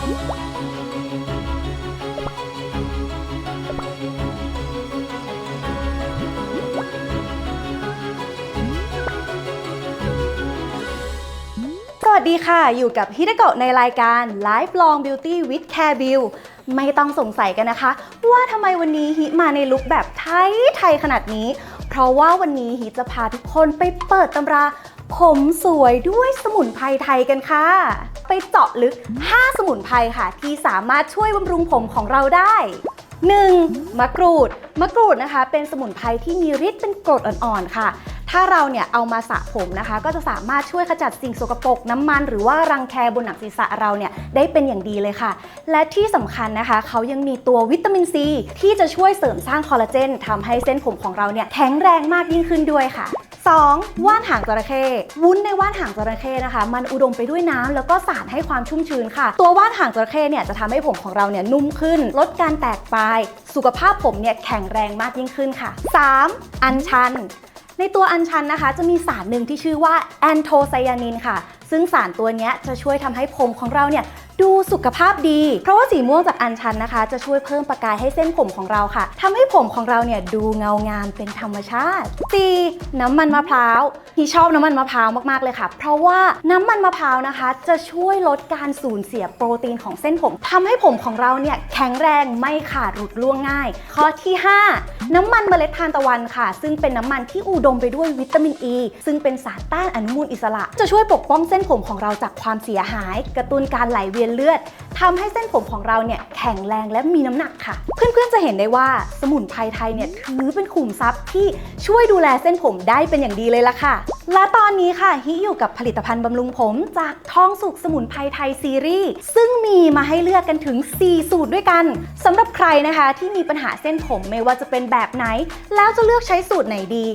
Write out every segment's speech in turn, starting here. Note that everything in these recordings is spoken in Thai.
สวัสดีค่ะ อยู่กับฮิเดโกะในรายการ Lifelong Beauty with Care Bill ไม่ต้องสงสัยกันนะคะ ว่าทำไมวันนี้ฮิมาในลุคแบบไทยไทยขนาดนี้ เพราะว่าวันนี้ฮิจะพาทุกคนไปเปิดตำรา ผมสวยด้วยสมุนไพรไทยกันค่ะ ไปเจาะลึก 5 สมุนไพรค่ะ ที่สามารถช่วยบำรุงผมของเราได้ 1. มะกรูด มะกรูดนะคะ เป็นสมุนไพรที่มีฤทธิ์เป็นกรดอ่อนๆค่ะ ถ้าเราเนี่ยเอามาสระผมนะคะ ก็จะสามารถช่วยขจัดสิ่งสกปรกน้ำมัน หรือว่ารังแคบนหนังศีรษะเราเนี่ยได้เป็นอย่างดีเลยค่ะ และที่สำคัญนะคะ เขายังมีตัววิตามินซีที่จะช่วยเสริมสร้างคอลลาเจนทำให้เส้นผมของเราเนี่ยแข็งแรงมากยิ่งขึ้นด้วยค่ะ 2. ว่านหางจระเข้วุ้นในว่านหางจระเข้นะคะ มันอุดมไปด้วยน้ำแล้วก็สารให้ความชุ่มชื้นค่ะ ตัวว่านหางจระเข้เนี่ยจะทำให้ผมของเราเนี่ยนุ่มขึ้น ลดการแตกปลาย สุขภาพผมเนี่ยแข็งแรงมากยิ่งขึ้นค่ะ 3. อัญชัน ในตัวอัญชันนะคะ จะมีสารหนึ่งที่ชื่อว่าแอนโทไซยานินค่ะ ซึ่งสารตัวนี้จะช่วยทำให้ผมของเราเนี่ย ดูสุขภาพดี เพราะว่าสีม่วงจากอัญชันนะคะ จะช่วยเพิ่มประกายให้เส้นผมของเราค่ะทำให้ผมของเราเนี่ยดูเงางามเป็นธรรมชาติ 4. น้ำมันมะพร้าวที่ชอบน้ำมันมะพร้าวมากๆเลยค่ะ เพราะว่าน้ำมันมะพร้าวนะคะ จะช่วยลดการสูญเสียโปรตีนของเส้นผมทำให้ผมของเราเนี่ยแข็งแรงไม่ขาดหลุดล่วงง่าย ข้อที่ 5 น้ำมันเมล็ดทานตะวันค่ะ ซึ่งเป็นน้ำมันที่อุดมไปด้วยวิตามินอ e, ีซึ่งเป็นสารต้านอนุมูลอิสระ จะช่วยปกป้องเส้นผมของเราจากความเสียหาย กระตุ้นการไหลเวียนเลือดทำให้เส้นผมของเราเนี่ยแข็งแรงและมีน้ำหนักค่ะ เพื่อนๆจะเห็นได้ว่าสมุนไพรไทยเนี่ยถือเป็นขุมทรัพย์ที่ช่วยดูแลเส้นผมได้เป็นอย่างดีเลยล่ะค่ะ และตอนนี้ค่ะฮิอยู่กับผลิตภัณฑ์บำรุงผมจากท้องสุกสมุนไพรไทยซีรีส์ซึ่งมีมาให้เลือกกันถึง 4 สูตรด้วยกันสำหรับใครนะคะที่มีปัญหาเส้นผมไม่ว่าจะเป็นแบบไหน แล้วจะเลือกใช้สูตรไหนดี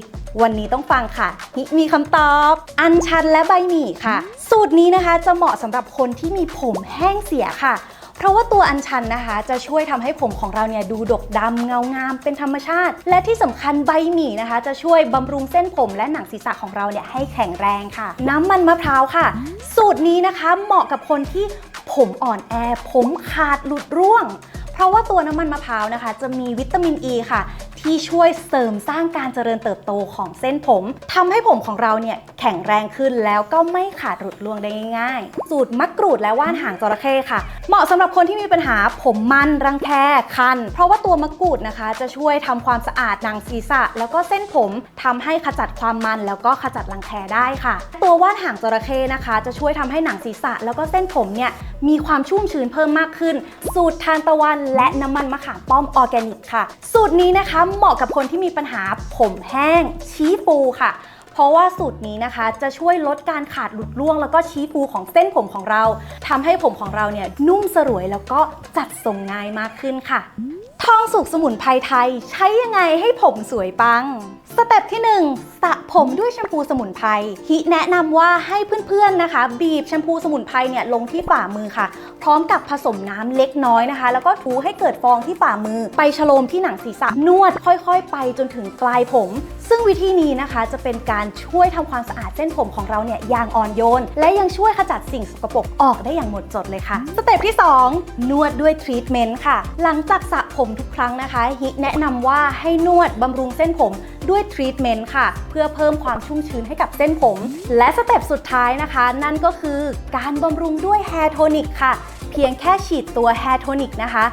วันนี้ต้องฟังค่ะฮิมีคำตอบ อัญชันและใบหมี่ค่ะ สูตรนี้นะคะจะเหมาะสำหรับคนที่มีผมแห้งเสียค่ะ เพราะว่าตัวอัญชันนะคะจะช่วยทำให้ผมของเราเนี่ยดูดกดำเงางามเป็นธรรมชาติ และที่สำคัญใบหมี่นะคะ จะช่วยบำรุงเส้นผมและหนังศีรษะของเราเนี่ยให้แข็งแรงค่ะ น้ำมันมะพร้าวค่ะ สูตรนี้นะคะเหมาะกับคนที่ผมอ่อนแอ ผมขาดหลุดร่วง เพราะว่าตัวน้ำมันมะพร้าวนะคะ จะมีวิตามินอ e ีค่ะ ที่ช่วยเสริมสร้างการเจริญเติบโตของเส้นผมทำให้ผมของเราเนี่ยแข็งแรงขึ้นแล้วก็ไม่ขาดหลุดร่วงได้ง่าย ๆ สูตรมะกรูดและว่านหางจระเข้ค่ะ เหมาะสำหรับคนที่มีปัญหาผมมันรังแคคัน เพราะว่าตัวมะกรูดนะคะ จะช่วยทำความสะอาดหนังศีรษะ แล้วก็เส้นผมทำให้ขจัดความมันแล้วก็ขจัดรังแคได้ค่ะ ตัวว่านหางจระเข้นะคะ จะช่วยทำให้หนังศีรษะ แล้วก็เส้นผมเนี่ยมีความชุ่มชื้นเพิ่มมากขึ้น สูตรทานตะวัน และน้ำมันมะขามป้อมออร์แกนิกค่ะ สูตรนี้นะคะเหมาะกับคนที่มีปัญหาผมแห้ง ชี้ฟูค่ะ เพราะว่าสูตรนี้นะคะจะช่วยลดการขาดหลุดร่วง แล้วก็ชี้ฟูของเส้นผมของเราทำให้ผมของเราเนี่ยนุ่มสลวยแล้วก็จัดทรงง่ายมากขึ้นค่ะทองสุกสมุนไพรไทย ใช้ยังไงให้ผมสวยปัง สเต็ปที่ 1สระผมด้วยแชมพูสมุนไพรฮิแนะนำว่าให้เพื่อนๆนะคะ บีบแชมพูสมุนไพรเนี่ยลงที่ฝ่ามือค่ะ พร้อมกับผสมน้ำเล็กน้อยนะคะ แล้วก็ถูให้เกิดฟองที่ฝ่ามือ ไปฉโลมที่หนังศีรษะนวดค่อยๆ ไปจนถึงปลายผมซึ่งวิธีนี้นะคะจะเป็นการช่วยทำความสะอาดเส้นผมของเราเนี่ยอย่างอ่อนโยน และยังช่วยขจัดสิ่งสกปรกออกได้อย่างหมดจดเลยค่ะ สเต็ปที่ 2 นวดด้วยทรีทเมนต์ค่ะ หลังจากสระผมทุกครั้งนะคะฮิแนะนำว่าให้นวดบำรุงเส้นผมด้วยทรีทเมนต์ค่ะ เพื่อเพิ่มความชุ่มชื้นให้กับเส้นผม และสเต็ปสุดท้ายนะคะ นั่นก็คือการบำรุงด้วยแฮร์โทนิกค่ะ พียงแค่ฉีดตัวแฮร์โทนิกนะคะ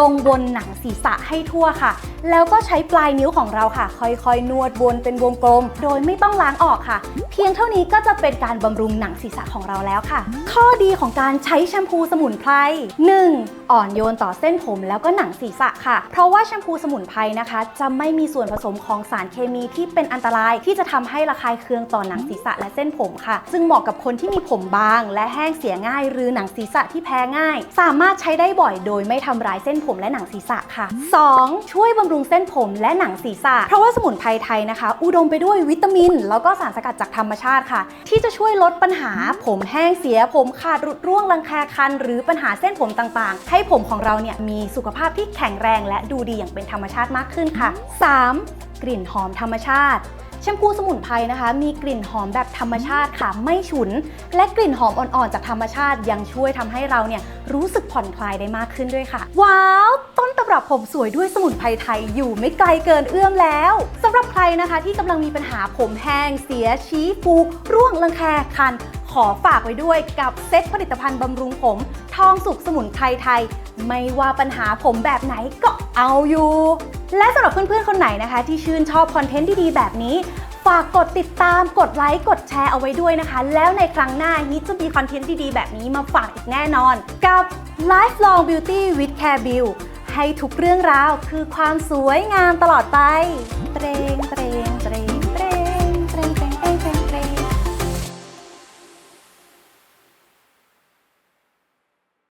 ลงบนหนังศีรษะให้ทั่วค่ะ แล้วก็ใช้ปลายนิ้วของเราค่ะ ค่อยๆ นวดวนเป็นวงกลม โดยไม่ต้องล้างออกค่ะ เพียงเท่านี้ก็จะเป็นการบำรุงหนังศีรษะของเราแล้วค่ะ ข้อดีของการใช้แชมพูสมุนไพร 1. อ่อนโยนต่อเส้นผมแล้วก็หนังศีรษะค่ะ เพราะว่าแชมพูสมุนไพรนะคะ จะไม่มีส่วนผสมของสารเคมีที่เป็นอันตรายที่จะทำให้ระคายเคืองต่อหนังศีรษะและเส้นผมค่ะ ซึ่งเหมาะกับคนที่มีผมบาง และแห้งเสียง่ายหรือหนังศีรษะที่แพ้ง่ายสามารถใช้ได้บ่อยโดยไม่ทำร้ายเส้นผมและหนังศีรษะค่ะ 2. ช่วยบำรุงเส้นผมและหนังศีรษะ เพราะว่าสมุนไพรไทยนะคะ อุดมไปด้วยวิตามิน แล้วก็สารสกัดจากธรรมชาติค่ะ ที่จะช่วยลดปัญหาผมแห้งเสีย ผมขาดหลุดร่วงรังแคคัน หรือปัญหาเส้นผมต่างๆ ให้ผมของเราเนี่ยมีสุขภาพที่แข็งแรงและดูดีอย่างเป็นธรรมชาติมากขึ้นค่ะ 3. กลิ่นหอมธรรมชาติแชมพูสมุนไพรนะคะ มีกลิ่นหอมแบบ ธรรมชาติค่ะ ไม่ฉุน และกลิ่นหอมอ่อนๆจากธรรมชาติยังช่วยทำให้เราเนี่ยรู้สึกผ่อนคลายได้มากขึ้นด้วยค่ะ ว้าว ต้นตำรับผมสวยด้วยสมุนไพรไทยอยู่ไม่ไกลเกินเอื้อมแล้วสำหรับใครนะคะที่กำลังมีปัญหาผมแห้งเสียชี้ฟูร่วงรังแคคันขอฝากไว้ด้วยกับเซ็ตผลิตภัณฑ์บำรุงผม ทองสุกสมุนไพรไทย ไม่ว่าปัญหาผมแบบไหนก็เอาอยู่ และสำหรับเพื่อนๆ คนไหนนะคะ ที่ชื่นชอบคอนเทนต์ดีๆ แบบนี้ากกดติดตามกดไลค์กดแชร์เอาไว้ด้วยนะคะ แล้วในครั้งหน้าฮิตจะมีคอนเทนต์ดีๆ แบบนี้มาฝากอีกแน่นอน กับ Lifelong Beauty with Care Bill ให้ทุกเรื่องราวคือความสวยงามตลอดไป เตรงเตรงเตรง